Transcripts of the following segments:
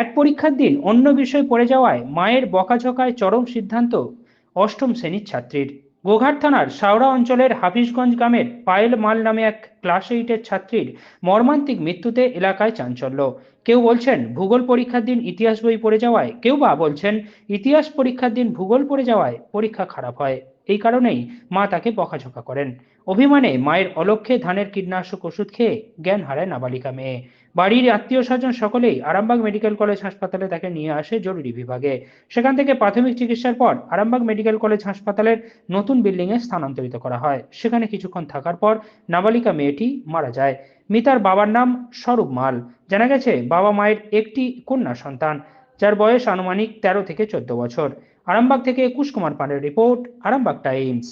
এক পরীক্ষার দিন অন্য বিষয় পড়ে যাওয়ায় মায়ের বকাঝকায় চরম সিদ্ধান্ত অষ্টম শ্রেণির ছাত্রীর। গোঘাট থানার শাওড়া অঞ্চলের হাফিজগঞ্জ গ্রামের পায়েল মাল নামে এক ক্লাস এইটের ছাত্রীর মর্মান্তিক মৃত্যুতে এলাকায় চাঞ্চল্য। কেউ বলছেন, ভূগোল পরীক্ষার দিন ইতিহাস বই পড়ে যাওয়ায় কেউ বা বলছেন, ইতিহাস পরীক্ষার দিন ভূগোল পড়ে যাওয়ায় পরীক্ষা খারাপ হয় এই কারণেই মা তাকে বকাঝকা করেন। অভিমানে মায়ের অলক্ষ্যে ধানের কীটনাশক ওষুধ খেয়ে জ্ঞান হারায় নাবালিকা মেয়ে। বাড়ির আত্মীয় স্বজন সকলেই আরামবাগ মেডিকেল কলেজ হাসপাতালে তাকে নিয়ে আসে জরুরি বিভাগে। সেখান থেকে প্রাথমিক চিকিৎসার পর আরামবাগ মেডিকেল কলেজ হাসপাতালের নতুন বিল্ডিংয়ে স্থানান্তরিত করা হয়। সেখানে কিছুক্ষণ থাকার পর নাবালিকা মেয়েটি মারা যায়। মিতার বাবার নাম স্বরূপ মাল। জানা গেছে, বাবা মায়ের একটি কন্যা সন্তান, যার বয়স আনুমানিক তেরো থেকে চোদ্দ বছর। আরামবাগ থেকে একুশ কুমার পান্ডের রিপোর্ট আরামবাগ টাইমস।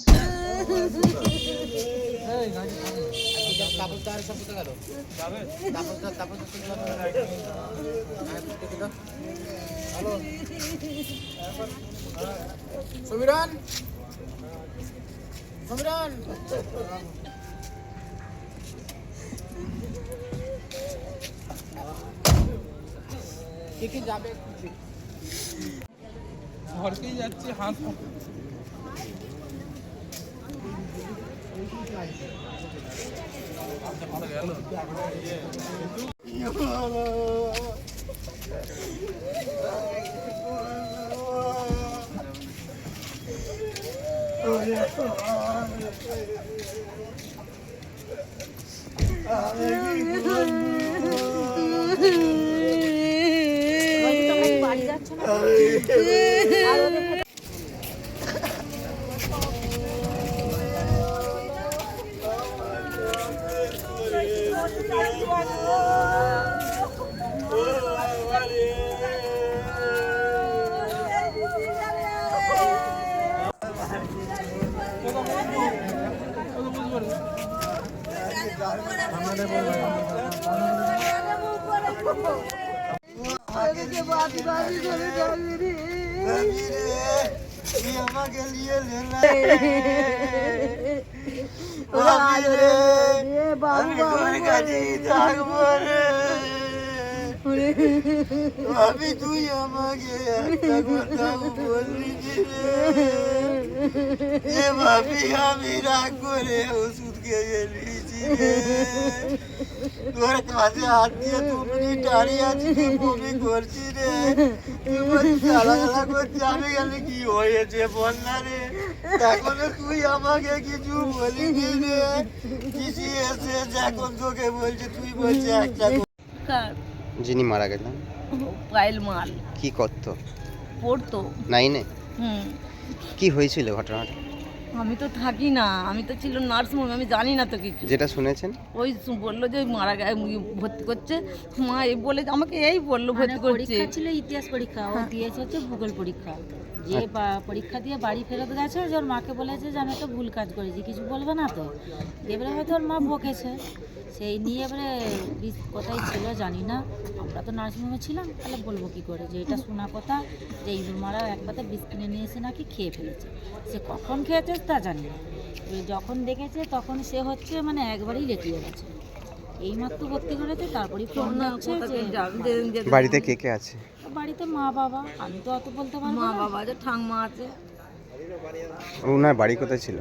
কে কে যাবে? ঘরকেই যাচ্ছি হাত বাড়ি আমাকে নিয়ে আমি রে আমি তুই আমাকে একটা কথা বললি রে ভাবি আমি রাগ করে ওষুধ খেয়ে রে তোর কাছে হাত দিয়ে তুমি দাঁড়িয়ে আছি তুই বমি করছি রে? গালাগালা করছি আমি গেলে কি হয়েছে না রে? এখনও তুই আমাকে কিছু বলিনি রে। কিসি এসে এখন তোকে বলছে তুই বলছে একটা যিনি মারা গেলেন। পায়েল মাল। কি করতো? পড়তো। নাইনে? হুম। কি হয়েছিল ঘটনাটা? আমি তো থাকি না আমি তো ছিল নার্স নার্সিংহোম আমি জানি না তো কিছু। যেটা শুনেছেন? ওই বলল যে মারা গে ভর্তি করছে। মা এই বলে আমাকে এই বলল ভর্তি করছে। ছিল ইতিহাস পরীক্ষা ও দিয়েছে হচ্ছে ভূগোল পরীক্ষা। যে পরীক্ষা দিয়ে বাড়ি ফেরত গেছে যে ওর মাকে বলেছে যে আমি তো, ভুল কাজ করেছি। কিছু বলবে না তো? এবারে হয়তো ওর মা বকেছে সেই নিয়ে এবারে কোথায় ছিল জানি না। আমরা তো নার্সিংহোমে ছিলাম, তাহলে বলব কি করে? যে এটা শোনা কথা, যে ইঁদুর মারা এক পাতে বিষ কিনে নিয়ে এসে নাকি খেয়ে ফেলেছে। সে কখন খেয়েছে তা জানি না। যখন দেখেছে, তখন সে হচ্ছে মানে একবারেই লেটিয়ে গেছে। এইমাত্র ভর্তি করেছে তারপরেই ফোন হচ্ছে যে যে- যে- বাড়িতে কে কে আছে? বাড়িতে মা বাবা আমি তো অত বলতে পারব মা বাবা আছে ঠাংমা আছে। ওনার বাড়ি কোথায় ছিল?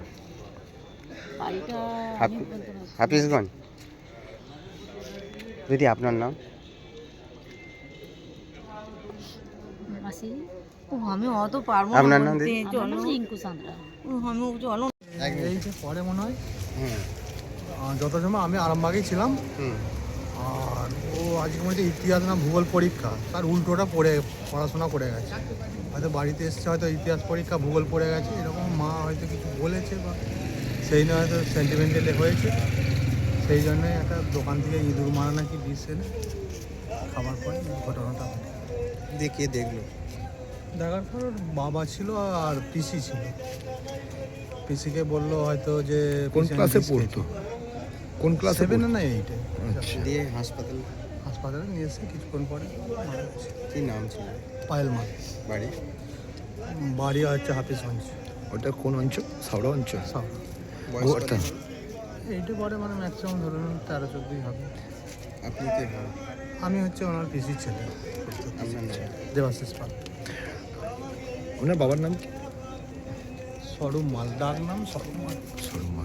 বাড়িটা। হাফিজগঞ্জ? দিদি আপনার নাম? ও আমি অত পারব আপনার নাম দিদি? চলো রিঙ্কু সান্দ্রা ও, আমি চলো। এই যে পরে মনে হয়। হুম। যত সময় আমি আরামবাগেই ছিলাম আর ও আজকে মধ্যে ইতিহাস না ভূগোল পরীক্ষা। তার উল্টোটা পড়ে পড়াশোনা করে গেছে। হয়তো বাড়িতে এসছে হয়তো ইতিহাস পরীক্ষা ভূগোল পড়ে গেছে এরকম মা হয়তো কিছু বলেছে বা সেই নিয়ে হয়তো সেন্টিমেন্টালি হয়েছে। সেই জন্যই একটা দোকান থেকে ইঁদুর মারা নাকি বিষ এনে খাবার পরে ঘটনাটা ঘটে। দেখিয়ে দেখল? দেখার পর ওর বাবা ছিল আর পিসি ছিল। পিসিকে বলল হয়তো যে কোন ক্লাসে পড়তো। কোন ক্লাস সেভেনে না না এইটে দিয়ে হাসপাতাল হাসপাতালে নিয়ে এসে কিছুক্ষণ পরে কি নাম ছিল? পায়েল মাল বাড়ি? বাড়ি হচ্ছে হাফিজগঞ্জ। ওটা কোন অঞ্চল? সাউরা অঞ্চল? গোয়াটা এইটে পরে মানে ম্যাক্সিমাম ধরুন তেরো চোদ্দই হবে। আপনি কে? আমি হচ্ছে ওনার পিসির ছেলে। দেবাশিস পাল। ওনার বাবার নাম কি? সরু মাল ডাক নাম সরু মাল। শর্মা